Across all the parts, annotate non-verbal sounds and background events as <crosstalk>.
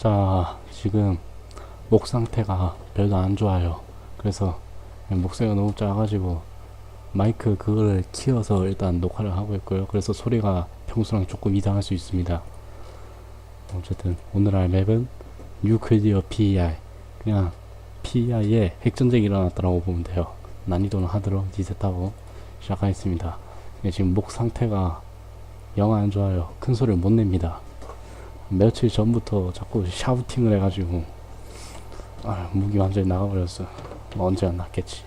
자, 지금 목 상태가 별로 안 좋아요. 그래서 목소리가 너무 작아가지고 마이크 그거를 키워서 일단 녹화를 하고 있고요. 그래서 소리가 평소랑 조금 이상할 수 있습니다. 어쨌든 오늘 할 맵은 뉴클리어 PEI 그냥 PEI에 핵전쟁이 일어났다고 보면 돼요. 난이도는 하드로 리셋하고 시작하겠습니다. 예, 지금 목 상태가 영 안 좋아요. 큰 소리를 못 냅니다. 며칠 전부터 자꾸 샤우팅을 해가지고 아, 무기 완전히 나가버렸어. 뭐 언제가 낫겠지.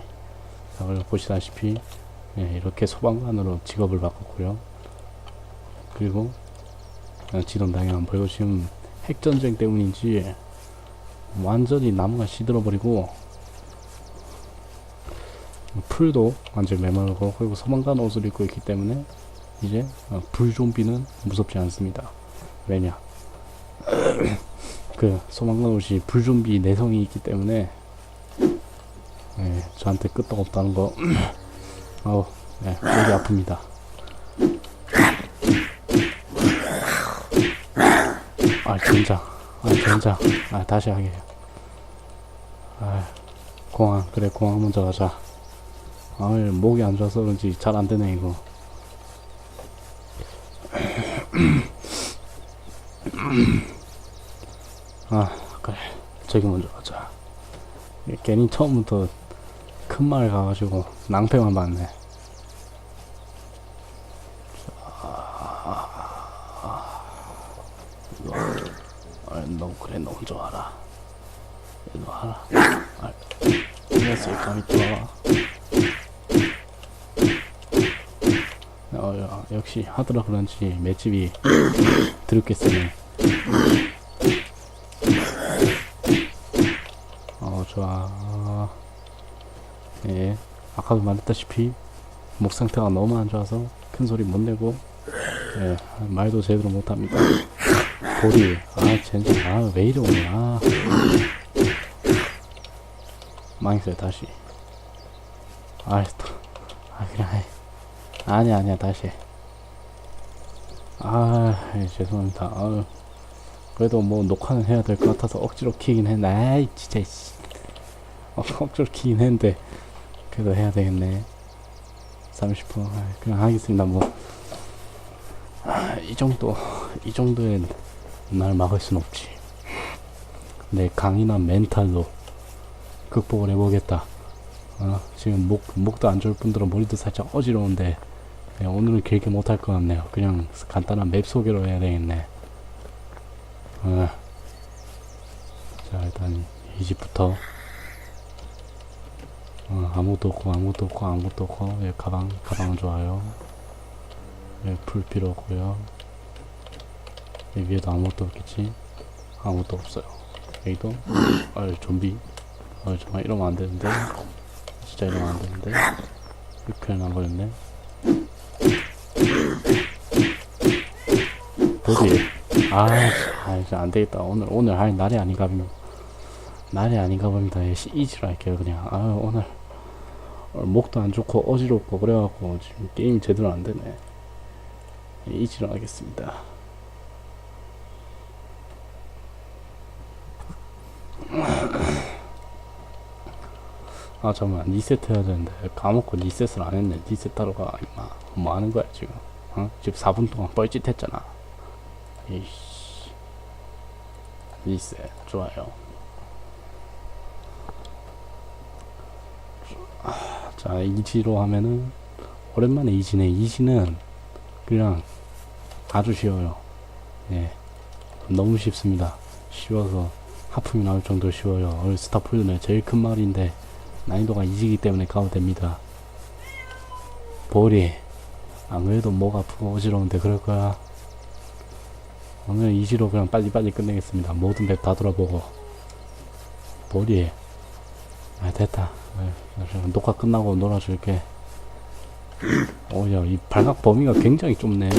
자, 그리고 보시다시피 예, 이렇게 소방관으로 직업을 바꿨고요. 그리고 지돈 당연한 벌고 지금 핵전쟁 때문인지 완전히 나무가 시들어버리고 풀도 완전 메마르고 그리고 소방관 옷을 입고 있기 때문에 이제 어, 불좀비는 무섭지 않습니다. 왜냐? <coughs> 그 소방관 옷이 불좀비 내성이 있기 때문에 예, 저한테 끄떡 없다는 거. <coughs> 아우 예, 여기 아픕니다. <coughs> 아 전장 아 전장 아 다시 하게. 아 공항. 그래 공항 먼저 가자. 아 목이 안 좋아서 그런지 잘 안 되네 이거 아 그래 저기 먼저 가자 괜히 처음부터 큰말 가가지고 낭패만 아, 너 그래 너 먼저 와라 일로 와라 아, 이랬을 감이 들어와 어, 야, 역시 하더라 그런지 맷집이 <coughs> 드럽게 세네 어 좋아. 예 아까도 말했다시피 목 상태가 너무 안 좋아서 큰 소리 못 내고 예 말도 제대로 못 합니다. 볼이 아 젠장 아왜 이래 오늘 아 망했어요 다시. 아또 아 그냥 해. 아니야 아니야 다시. 해. 아 예, 죄송합니다. 아유 그래도 뭐 녹화는 해야 될 것 같아서 억지로 키긴 했네. 아이 진짜 씨. 어, 억지로 키긴 했는데 그래도 해야 되겠네. 30분 아, 그냥 하겠습니다 뭐. 이 정도 이 정도엔 날 막을 순 없지. 내 강인한 멘탈로 극복을 해보겠다. 어, 지금 목, 목도 안 좋을 뿐더러 머리도 살짝 어지러운데. 네, 오늘은 길게 못할 것 같네요. 그냥 간단한 맵 소개로 해야 되겠네. 어. 자 일단 이 집부터. 어, 아무것도 없고 아무것도 없고 아무것도 없고. 예, 가방 가방은 좋아요. 예, 풀 필요 없고요. 이 위에도 아무것도 없겠지? 아무것도 없어요. 여기도? <laughs> 아 좀비. 아 정말 이러면 안 되는데. 진짜 이러면 안 되는데. 이렇게 나버렸네 어디 아, 아 이제 안 되겠다. 오늘 오늘 할 날이 아닌가 봅니다 날이 아닌가 봅니다 이지로 할게요 그냥. 아 오늘. 목도 안 좋고 어지럽고 그래갖고 지금 게임 제대로 안 되네. 이지로 하겠습니다. 아 잠깐만. 리셋 해야 되는데. 까먹고 리셋을 안 했네. 리셋 하러 가 임마. 뭐 하는 거야 지금? 어? 지금 4분 동안 뻘짓 했잖아 이씨. 리셋. 좋아요. 아, 자 이지로 하면은 오랜만에 이지네. 이지는 그냥 아주 쉬워요. 예. 너무 쉽습니다. 쉬워서 하품이 나올 정도로 쉬워요. 오늘 스타폴드는 제일 큰 말인데 난이도가 이지기 때문에 가도 됩니다. 볼이 안 그래도 목 아프고 어지러운데 그럴 거야 오늘 이지로 그냥 빨리빨리 끝내겠습니다. 모든 맵 다 돌아보고. 볼이 아 됐다. 아, 녹화 끝나고 놀아줄게. <clears throat> 오야 이 발각 범위가 굉장히 좁네.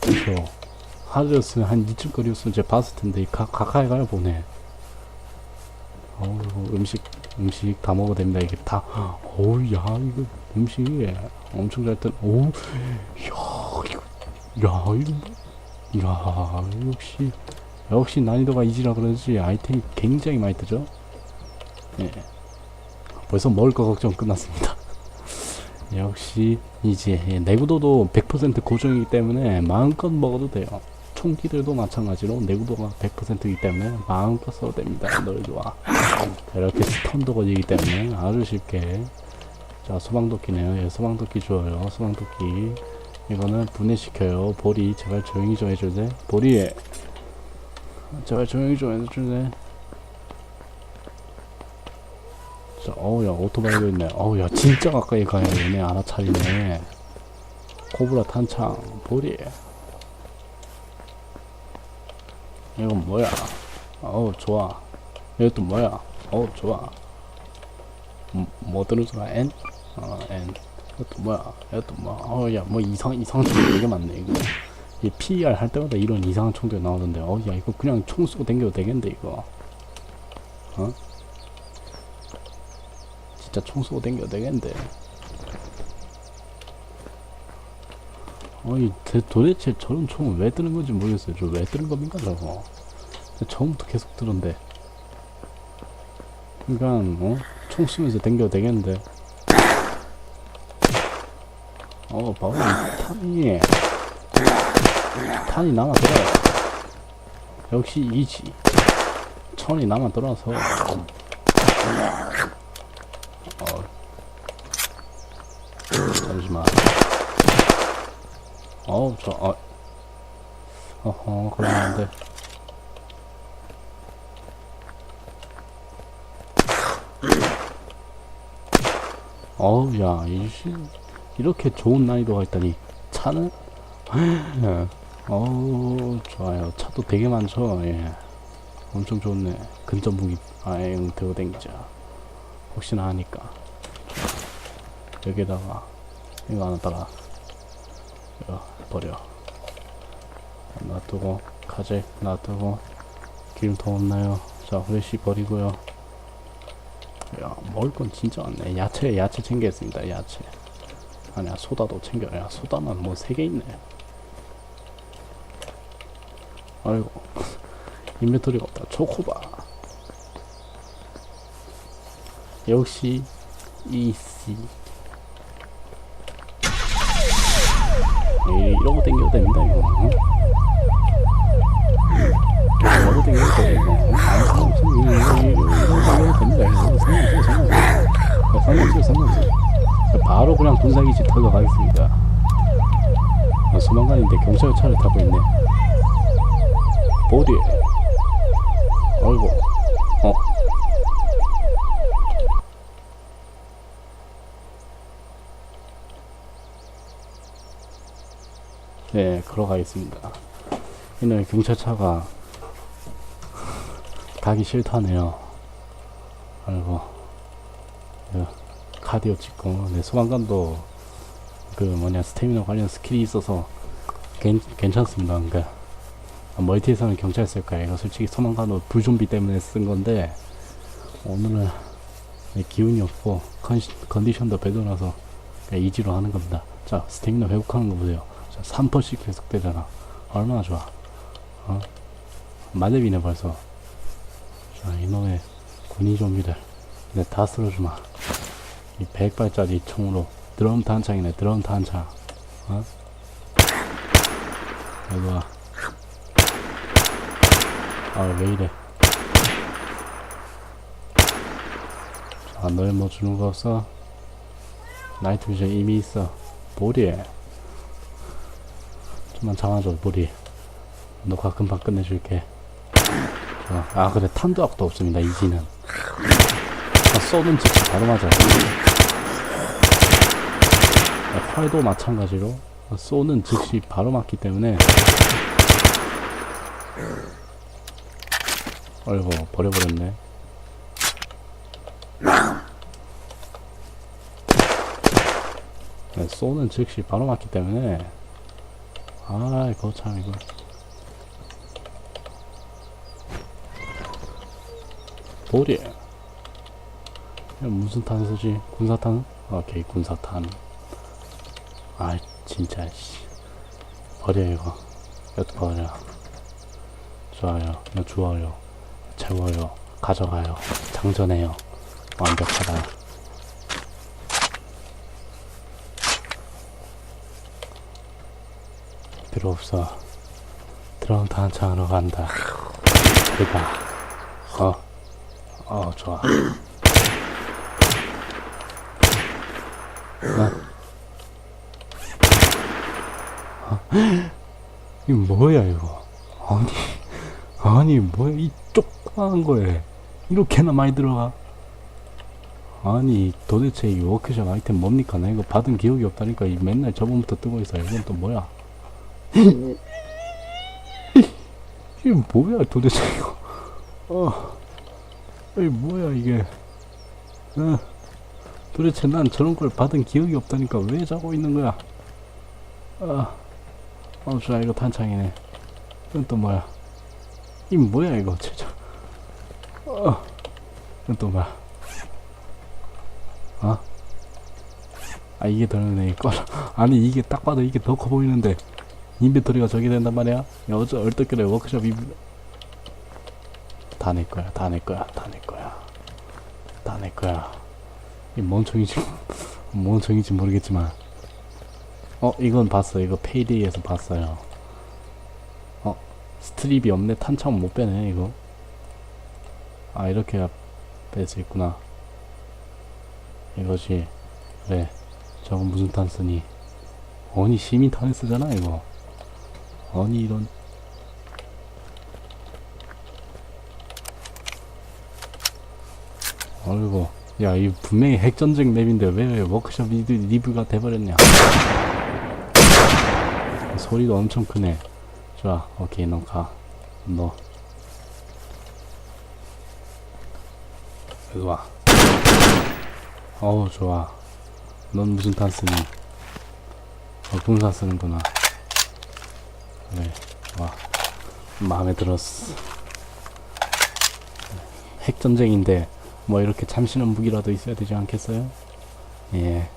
그쵸 하드였으면 한 이쯤 거리였으면 제가 봤을 텐데 이 가, 가까이 가야 보네. 어우 음식 음식 다 먹어도 됩니다 이게 다. 어우 야 이거 음식이 엄청 잘 뜬. 오우 야 이거 야 이거 뭐- 야 역시 역시 난이도가 이지라 그런지 아이템이 굉장히 많이 뜨죠? 예. 벌써 먹을 거 걱정 끝났습니다. <laughs> 역시 이제 예, 내구도도 100% 고정이기 때문에 마음껏 먹어도 돼요. 총기들도 마찬가지로 내구도가 100%이기 때문에 마음껏 써도 됩니다. 널 좋아. 이렇게 스턴도 걸리기 때문에 아주 쉽게 자 소방도끼네요. 예, 소방도끼 줘요. 소방도끼 이거는 분해시켜요. 보리 제발 조용히 좀 해줄래? 보리 제발 조용히 좀 해줄래? 자, 어우 야 오토바이도 있네. 어우 야 진짜 가까이 가야 얘네 알아차리네. 코브라 탄창 보리. 이건 뭐야? 어우 좋아. 이것도 뭐야? 어우 좋아. 음, 뭐 들어주나 N? 어 N. 이것도 뭐야? 이것도 뭐야? 어우 야뭐 이상 이상한 총들 되게 많네 이거. 이 PER 할 때마다 이런 이상한 총들 나오던데. 어우 야 이거 그냥 총 쏘고 댕겨도 되겠는데 이거. 어? 진짜 총 쏘고 댕겨도 되겠는데. 아니 대, 도대체 저런 총은 왜 뜨는 건지 모르겠어요. 저 왜 뜨는 겁니까 저거? 처음부터 계속 뜨는데. 그러니까 어? 총 쏘면서 댕겨도 되겠는데. 어, 봐봐 이 탄이 탄이 남아 들어요. 역시 이지. 천이 남아 들어서. 어. 잠시만. 어우, 저, 어. 어허, 돼. 어우, 야, 이씨. 이렇게 좋은 난이도가 있다니. 차는? 어우, 좋아요. 차도 되게 많죠, 예. 엄청 좋네. 근접 무기, 아, 응, 들고 댕기자. 혹시나 하니까. 여기다가, 이거 하나다가, 이거 버려. 놔두고, 가재 놔두고, 기름통 없나요? 자, 후레쉬 버리고요. 야, 먹을 건 진짜 많네. 야채, 야채 챙겼습니다, 야채. 아니야, 소다도 챙겨 야. 소다만 뭐 세 개 있네. 아이고, 인벤토리가 없다. 초코바. 역시, 이씨. 에이, 이러고 땡겨도 됩니다, 이거. 응? 이러고 땡겨도 돼, 이거. 이거, 이거 땡겨도 됩니다, 이거. 상관없어. 상관없어, 상관없어. 바로 그냥 군사기지 털러 가겠습니다. 어, 소방관인데 경찰차를 타고 있네. 보디. 어이구. 어. 네, 걸어가겠습니다. 이날 경찰차가 가기 싫다네요. 아이고. 야. 카디오 찍고 네, 소방관도 그 뭐냐 스태미너 관련 스킬이 있어서 괜, 괜찮습니다. 그러니까 멀티에서는 경찰 쓸까요 이거 솔직히 소방관도 불좀비 때문에 쓴 건데 오늘은 네, 기운이 없고 컨시, 컨디션도 배도라서 그냥 이지로 하는 겁니다. 자 스태미너 회복하는 거 보세요. 자 3%씩 계속되잖아. 얼마나 좋아. 어? 마대비네 벌써. 자 이놈의 군이 좀비들 네, 다 쓸어주마 이 100발짜리 총으로 드럼 탄창이네 드럼 탄창. 어? 일로와 아왜 이래? 자 너희 뭐 주는 거 없어? 나이트 비전 이미 있어. 보리 좀만 참아줘 보리. 녹화 금방 끝내줄게. 자, 아 그래. 탄도학도 없습니다 이지는. 아, 쏘는 즉시 바로 맞아 활도 마찬가지로 쏘는 즉시 바로 맞기 때문에 어이구 버려버렸네. 네, 쏘는 즉시 바로 맞기 때문에 아 이거 참 이거. 이거 무슨 탄 쓰지? 군사탄? 오케이 군사탄 아 진짜 씨 버려 이거 이것도 버려 좋아요. 이거 주워요. 채워요. 가져가요. 장전해요. 완벽하다. 필요 없어. 드럼 탄창으로 간다. 대박. 어. 어, 좋아. 어. 어. 이거 뭐야, 이거. 아니, 아니, 뭐야, 이 조그마한 거에. 이렇게나 많이 들어가? 아니, 도대체 이 워크숍 아이템 뭡니까? 나 이거 받은 기억이 없다니까. 이 맨날 저번부터 뜨고 있어. 이건 또 뭐야? 이게 뭐야, 도대체 이거. 어. 이 뭐야, 이게. 어. 도대체 난 저런 걸 받은 기억이 없다니까. 왜 자고 있는 거야? 아. 어, 좋아, 이거 탄창이네. 이건 또 뭐야? 이 뭐야, 이거, 진짜. 어. 이건 또 뭐야? 어? 아, 이게 더 넓네, 이거. 아니, 이게 딱 봐도 이게 더 커 보이는데. 인벤토리가 저기 된단 말이야? 야, 어째 얼떨결에 워크숍 이 다 내 거야, 다 내 거야, 다 내 거야. 다 내 거야. 이 멍청이지, 멍청이지 <laughs> 모르겠지만. 어, 이건 봤어. 이거 페이데이에서 봤어요. 어, 스트립이 없네. 탄창 못 빼네, 이거. 아, 이렇게 뺄 수 있구나. 이거지. 그래. 저건 무슨 탄 쓰니? 아니, 시민 탄을 쓰잖아, 이거. 아니, 이런. 아이고. 야, 이 분명히 핵전쟁 맵인데 왜 워크숍 리뷰, 리뷰가 돼버렸냐. 소리도 엄청 크네. 좋아, 오케이, 너 가. 너. 이리 와. 어우, 좋아. 넌 무슨 탄 쓰니? 어, 분사 쓰는구나. 그래, 와. 마음에 들었어. 핵전쟁인데, 뭐 이렇게 참신한 무기라도 있어야 되지 않겠어요? 예.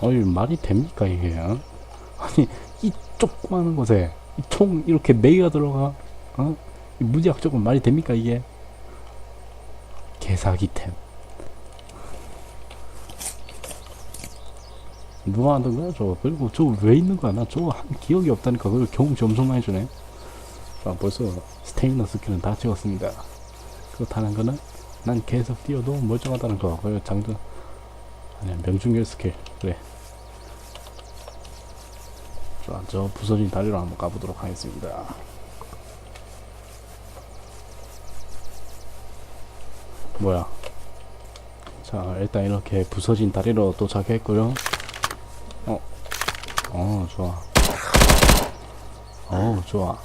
어이, 말이 됩니까, 이게, 어? 아니, 이 조그마한 곳에, 이총 이렇게 네 개가 들어가, 어? 이 무지학적으로 말이 됩니까, 이게? 개사기템. 누가 하던 거야, 저거? 그리고 저거 왜 있는 거야? 나 저거 한 기억이 없다니까. 그리고 경험치 엄청 많이 주네. 자, 벌써 스테이너 스킬은 다 찍었습니다. 그렇다는 거는 난 계속 뛰어도 멀쩡하다는 거. 그리고 장전, 아니야, 명중률 스킬. 그래. 자, 저 부서진 다리로 한번 가보도록 하겠습니다. 뭐야? 자, 일단 이렇게 부서진 다리로 도착했고요. 어, 어, 좋아. 어우, 좋아.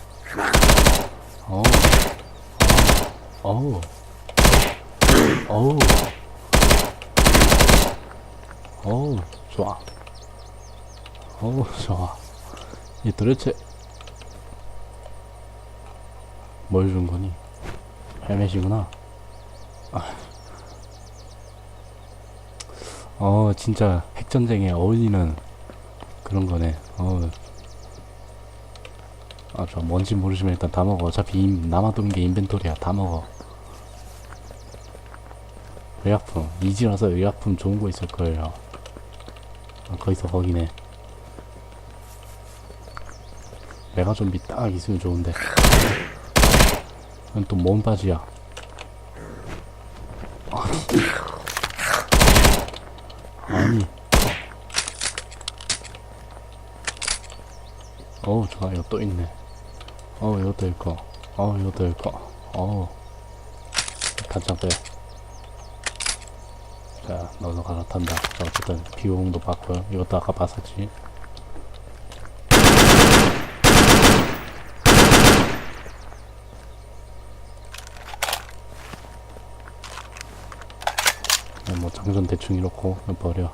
어우, 어우, 어우, 어우, 좋아. 어우, 좋아. 이 도대체 뭘 준 거니? 헬멧이구나. 아. 어, 진짜 핵전쟁에 어울리는 그런 거네. 어. 아, 저 뭔지 모르지만 일단 다 먹어. 어차피 임, 남아도는 게 인벤토리야. 다 먹어. 의약품. 이지라서 의약품 좋은 거 있을 거예요. 아, 거기서 거기네. 메가 좀비 딱 있으면 좋은데. 이건 또뭔 바지야. 아니. 어우, 좋아. 이거 또 있네. 어우, 이것도 있고. 어우, 이것도 있고. 어우. 단창 빼. 자, 너도 갈아탄다. 자, 어쨌든 비용도 받고요. 이것도 아까 봤었지. 뭐 장전 대충 이렇고 버려.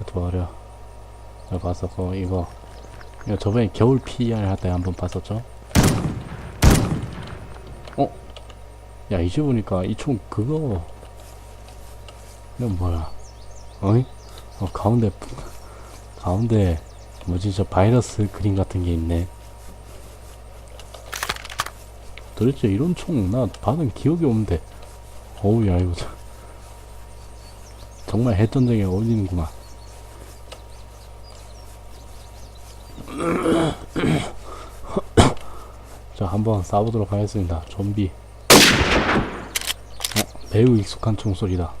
이거 버려. 이거 봤었고 이거 이거 저번에 겨울 PR 할 때 한번 봤었죠? 어? 야 이제 보니까 이 총 그거. 이건 뭐야? 어이? 어 가운데 가운데 뭐지? 저 바이러스 그림 같은 게 있네. 도대체 이런 총 나 받은 기억이 없는데. 어우 야 이거 참- 정말 핵전쟁에 어울리는구만 <coughs> 자 한번 쏴보도록 하겠습니다. 좀비. 어, 매우 익숙한 총소리다.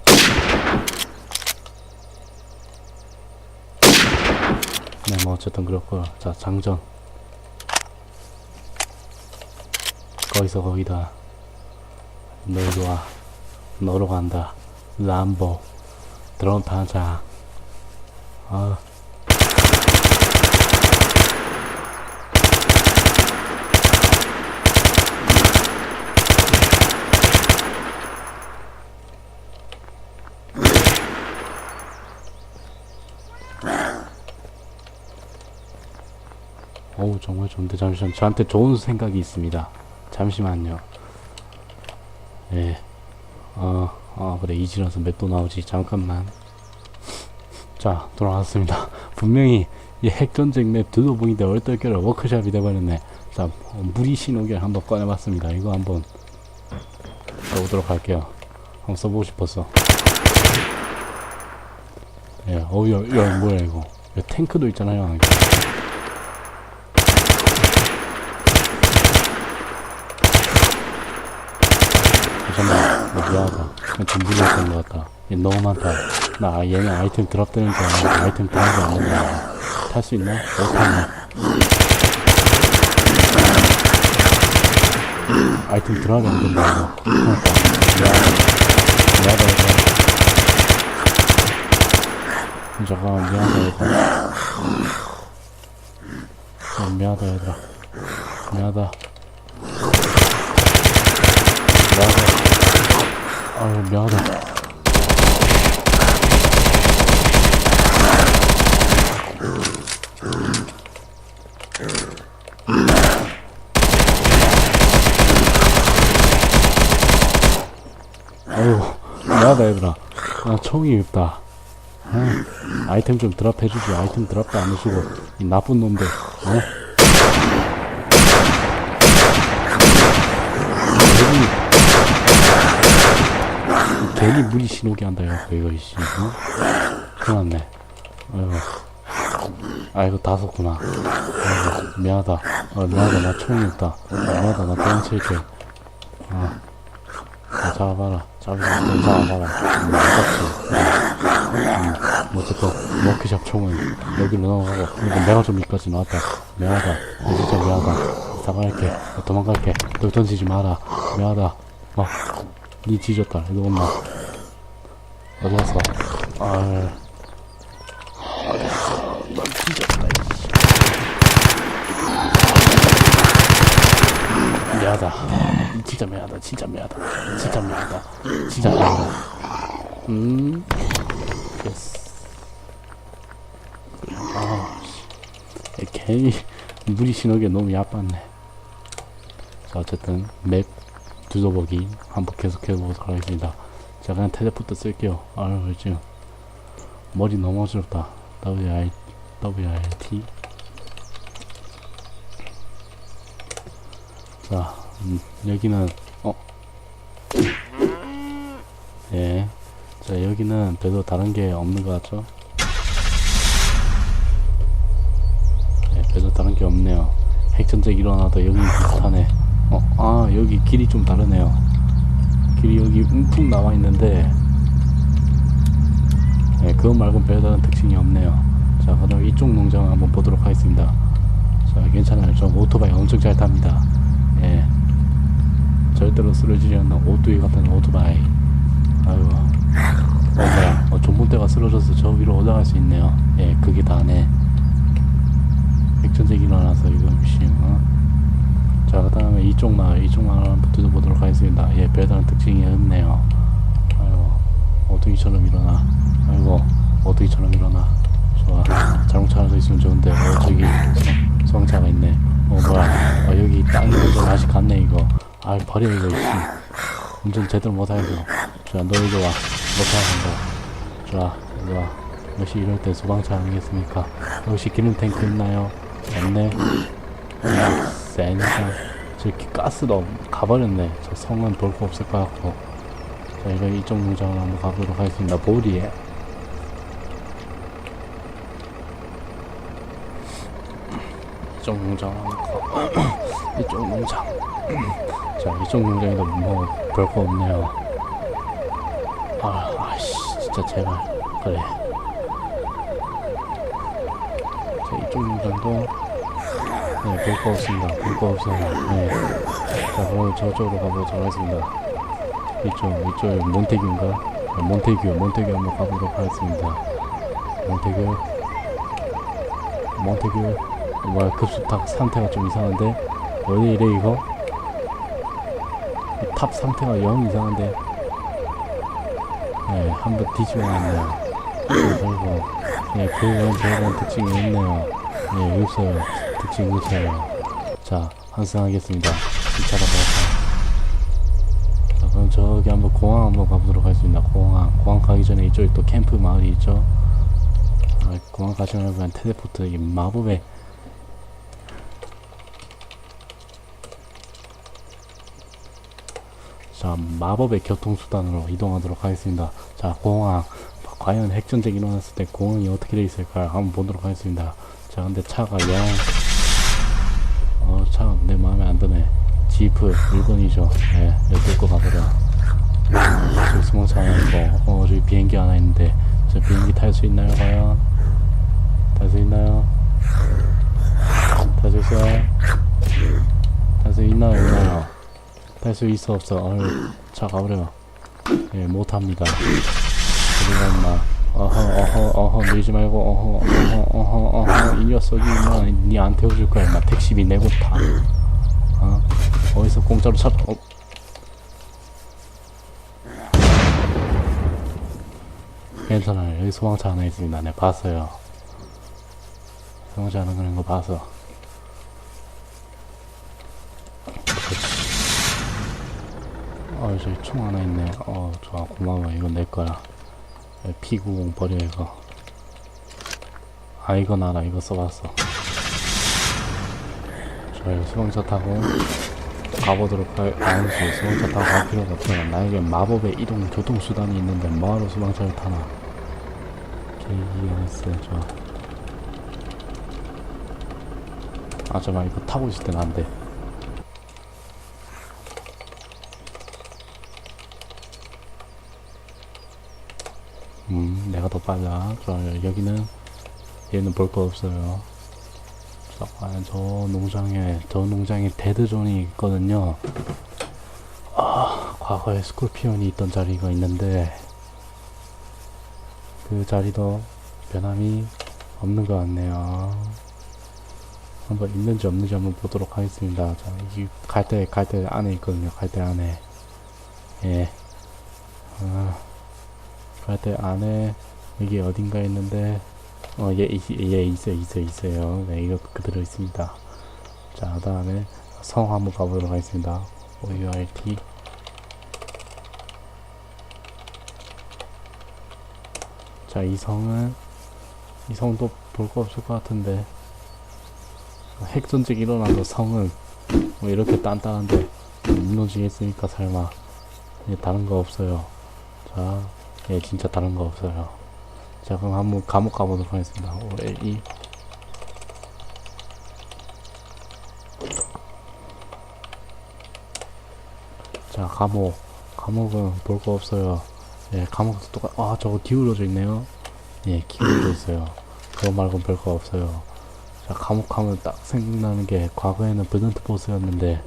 네 뭐 어쨌든 그렇고요 자 장전. 거기서 거기다. 너 이리 와. 너로 간다. 람보 드론 타자. 아. 어우 정말 좋은데. 잠시만. 저한테 좋은 생각이 있습니다. 잠시만요. 예. 어, 어 그래. 이지라서 몇도 나오지? 잠깐만. 자 돌아왔습니다. <laughs> 분명히 이 핵전쟁 맵 두도봉인데 얼떨결에 워크샵이 돼버렸네. 자 어, 무리 신호기를 한번 꺼내봤습니다. 이거 한번 써보도록 할게요. 한번 써보고 싶었어 예 어우 야, 야 뭐야 이거. 야, 탱크도 있잖아요 잠깐만 나? 미안하다. 좀 무리했던 것 같다. 얘 너무 많다 나 얘는 아이템 드랍되는 줄 알았는데 아이템 드랍이 안 된다 탈 수 있나? 못 타네. 아이템 드랍이 안 된다 이거. 그러니까. 미안하다. 미안하다. 얘들아 잠깐만 미안하다 얘들아. 어, 미안하다 얘들아. 미안하다. 미안하다 아유 미안하다. 아유 미안하다 얘들아. 나 총이 없다. 아, 아이템 좀 드랍해주지. 아이템 드랍도 안 해주고. 이 나쁜 놈들. 어? 괜히 무리 신호기 한다 야 이거 이씨. 어? 큰일 났네. 아이고. 아이고 다 썼구나. 아이고 미안하다. 어 미안하다. 나 총이 없다. 어, 미안하다. 나 도망칠게. 어 아, 잡아봐라. 잡아봐 좀 잡아봐라. 음, 아깝지. 음, 뭐 어쨌든 워크샵 총은 여기로 넘어가고 근데 내가 좀 이까지 나왔다. 미안하다. 나 진짜 미안하다. 사과할게. 나 도망갈게. 너 던지지 마라. 미안하다. 어 니 뒤졌다. 이거 엄마. 어디 갔어 이씨 미안하다. 진짜 미안하다. 진짜 미안하다. 진짜 미안하다. 진짜 미안하다. 음. 예스 아 씨. 괜히 무리 신호기 너무 야빴네. 자 어쨌든 맵 두더보기 한번 계속해 보도록 하겠습니다 자 그냥 텔레포트 쓸게요 아유 지금 머리 너무 어지럽다 WI WIT 자 음, 여기는 어 예. 자 여기는 별로 다른 게 없는 것 같죠? 예, 별로 다른 게 없네요. 핵전쟁 일어나도 여기 비슷하네. 어, 아 여기 길이 좀 다르네요. 길이 여기 움푹 나와 있는데, 예, 그것 말고 별다른 특징이 없네요. 자, 그럼 이쪽 농장 한번 보도록 하겠습니다. 자, 괜찮아요. 저 오토바이 엄청 잘 탑니다. 예. 절대로 쓰러지지 않는 오뚜기 같은 오토바이. 아유. 어, 뭐야. 어, 전봇대가 쓰러져서 저 위로 올라갈 수 있네요. 예, 그게 다네. 핵전쟁이 일어나서 이거 미싱, 어? 자, 그 다음에 이쪽 마을, 이쪽 마을 한번 뜯어보도록 하겠습니다. 예, 별다른 특징이 없네요. 아유, 오뚜기처럼 일어나. 아이고, 오뚜기처럼 일어나. 좋아. 자동차 더 있으면 좋은데, 어, 저기, 소- 소방차가 있네. 어, 뭐야. 어, 여기 땅이 완전 아직 갔네, 이거. 아, 버려, 이거, 씨. 운전 제대로 못하겠어. 자, 너 이리 와. 못하겠다. 자, 이리 와. 역시 이럴 때 소방차 아니겠습니까? 역시 기름 탱크 있나요? 없네. 그 냥 세니까 저렇게 가스도 가버렸네. 저 성은 볼 거 없을 것 같고. 자, 이거 이쪽 농장으로 한번 가보도록 하겠습니다. 보리에. 이쪽 가. <clears throat> 이쪽 농장. <clears throat> 자, 이쪽 농장에도 뭐, 별거 없네요. 아, 아씨, 진짜 제발. 그래. 자, 이쪽 농장도, 네, 볼 거 없습니다. 볼 거 없어요. 네. 자, 그럼 저쪽으로 가보도록 하겠습니다. 이쪽, 이쪽, 몬테규인가? 아, 몬테규, 몬테규 한번 가보도록 하겠습니다. 몬테규. 몬테규. 뭐야, 급수탑 상태가 좀 이상한데? 어디 이래, 이거? 이탑 상태가 영 이상한데? 네, 한번 뒤집어 놨네요. 그리고, 네, 그런 저런 특징이 있네요. 네, 없어요. 특징이 없어요. 자, 환승하겠습니다. 2차로 가서. 자, 그럼 저기 한번 공항 한번 가보도록 하겠습니다. 공항. 공항 가기 전에 이쪽에 또 캠프 마을이 있죠. 아, 공항 말고 그냥 텔레포트, 이 마법의 자, 마법의 교통수단으로 이동하도록 하겠습니다. 자, 공항. 과연 핵전쟁이 일어났을 때 공항이 어떻게 돼 있을까요? 한번 보도록 하겠습니다. 자, 근데 차가 영. 어, 차, 내 마음에 안 드네. 지프, 물건이죠. 예, 여기 뚫고 가버려. 저기 승용차 하나 어, 저기 비행기 하나 있는데, 저 비행기 탈 수 있나요, 과연? 탈 수 있나요? 탈 수 있어요? 탈 수 있나요, 있나요? 탈 수 있어, 없어? 어휴, 차 가버려. 예, 못합니다. 그리고 엄마. 어허, 어허, 어허, 밀지 말고, 어허, 어허, 어허, 어허, 이 녀석이, 임마, 니안 태워줄 거야, 임마. 택시비 내고 타. 어? 어디서 공짜로 차, 어? 괜찮아요. 여기 소방차 하나 있습니다. 네, 봤어요. 소방차 하나 그런 거 봐서. 어, 저기 총 하나 있네. 어, 좋아. 고마워. 이건 내 거야. P90 버려, 이거. 아, 이건 알아. 이거 써봤어. 저희 소방차 타고 가보도록 할, 아니지. 소방차 타고 갈 필요가 없어요. 나에게 마법의 이동 교통수단이 있는데 뭐하러 소방차를 타나. KENS, 좋아. 아, 잠깐만. 이거 타고 있을 땐 안 돼. 음, 내가 더 빨라. 좋아요. 여기는, 얘는 볼 거 없어요. 자, 과연 저 농장에, 저 농장에 데드존이 있거든요. 아, 과거에 스콜피온이 있던 자리가 있는데, 그 자리도 변함이 없는 것 같네요. 한번 있는지 없는지 한번 보도록 하겠습니다. 자, 이 갈대, 갈대 안에 있거든요. 갈대 안에. 예. 아. 갈대 안에 여기 어딘가 있는데 어얘 얘 있어 있어 있어요. 네 이거 그대로 있습니다. 자 다음에 성 한번 가보도록 하겠습니다. OURT 자 이 성은 이 성도 볼 거 없을 것 같은데. 핵전쟁 일어나서 성은 뭐 이렇게 단단한데 무너지겠습니까 설마. 예, 다른 거 없어요. 자 예, 진짜 다른 거 없어요. 자, 그럼 한번 감옥 가보도록 하겠습니다. OLE. 자, 감옥. 감옥은 볼 거 없어요. 예, 감옥도 똑같, 아, 저거 기울어져 있네요. 예, 기울어져 <clears throat> 있어요. 그거 말고는 별 거 없어요. 자, 감옥 하면 딱 생각나는 게, 과거에는 브던트 보스였는데,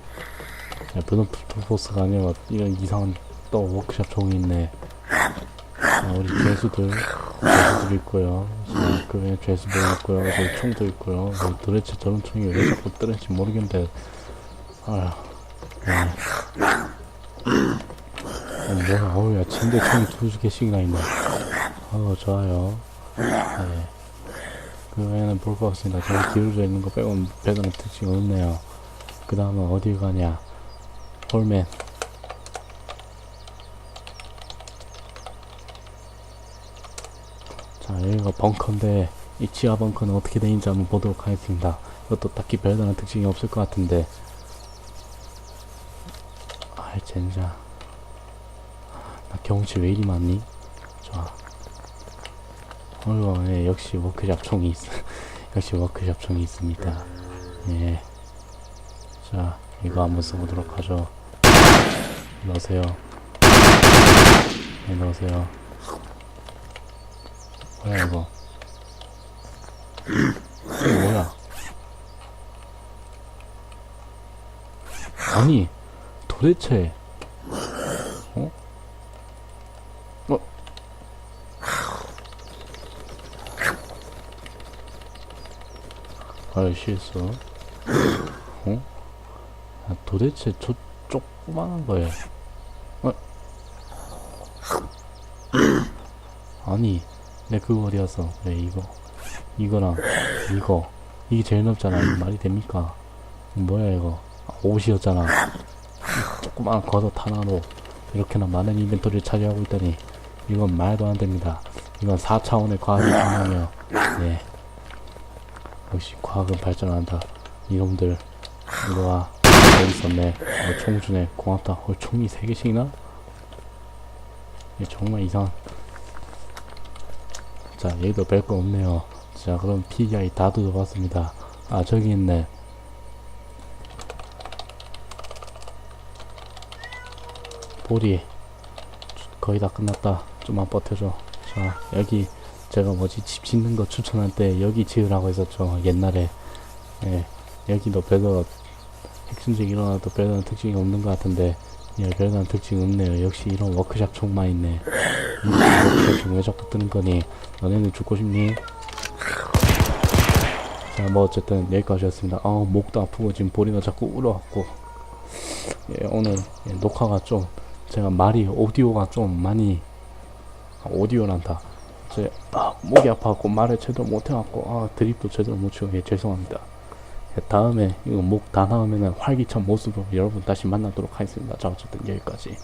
예, 브던트 보스가 아니라 이런 이상한 또 워크샵 종이 있네. 자, 우리 죄수들, 죄수들 있고요. 자, 그 외에 죄수들 있고요. 저기 총도 있고요. 뭐 도대체 저런 총이 왜 자꾸 뜨는지 모르겠는데, 아, 네. 어, 뭐야, 어우, 야, 침대 총이 두 개씩이나 있네. 어, 좋아요. 네. 그 외에는 볼것 같습니다. 저기 기울어져 있는 거 빼고는 배달의 특징 없네요. 그 다음은 어디 가냐. 홀맨. 여기가 벙커인데, 이 지하 벙커는 어떻게 되는지 한번 보도록 하겠습니다. 이것도 딱히 별다른 특징이 없을 것 같은데, 아이 젠장. 나 경치 왜 이리 많니? 좋아. 어이구 예, 역시 워크샵 총이 있어 <laughs> 역시 워크샵 총이 있습니다. 예자 이거 한번 써보도록 하죠. 넣으세요. 네 넣으세요 뭐야 이거 이거 뭐야 아니 도대체 어? 어? 아이 실수 어? 아, 도대체 저 조그만한 거에 어? 아니 내 그거 어디였어 네 이거 이거랑 이거 이게 제일 넓잖아 이게 말이 됩니까 뭐야 이거 아, 옷이었잖아 조그만 겉옷 하나로 이렇게나 많은 인벤토리를 차지하고 있다니 이건 말도 안 됩니다. 이건 4차원의 과학이 가능해요. 네. 역시 과학은 발전한다. 이놈들 이리 와. 여기 있었네. 어, 총 주네. 고맙다. 어, 총이 3개씩이나? 얘 정말 이상. 자, 얘도 별 거 없네요. 자, 그럼 PDI 다 뜯어봤습니다. 아, 저기 있네. 보리 거의 다 끝났다. 좀만 버텨줘. 자 여기 제가 뭐지? 집 짓는 거 추천할 때 여기 지으라고 했었죠 옛날에. 예 여기도 별로 핵심적 일어나도 별다른 특징이 없는 것 같은데 예 별다른 특징이 없네요. 역시 이런 워크샵 총만 있네. 이 워크샵 총왜 자꾸 뜨는 거니 너네는 죽고 싶니 자 뭐 어쨌든 여기까지였습니다 아 목도 아프고 지금 보리가 자꾸 울어갖고 예 오늘 예, 녹화가 좀 제가 말이 오디오가 좀 많이 아, 오디오란다. 제 아, 목이 아파갖고 말을 제대로 못해갖고 아 드립도 제대로 못 치고 예, 죄송합니다. 예, 다음에 이거 목 다 나오면은 활기찬 모습으로 여러분 다시 만나도록 하겠습니다. 자 어쨌든 여기까지.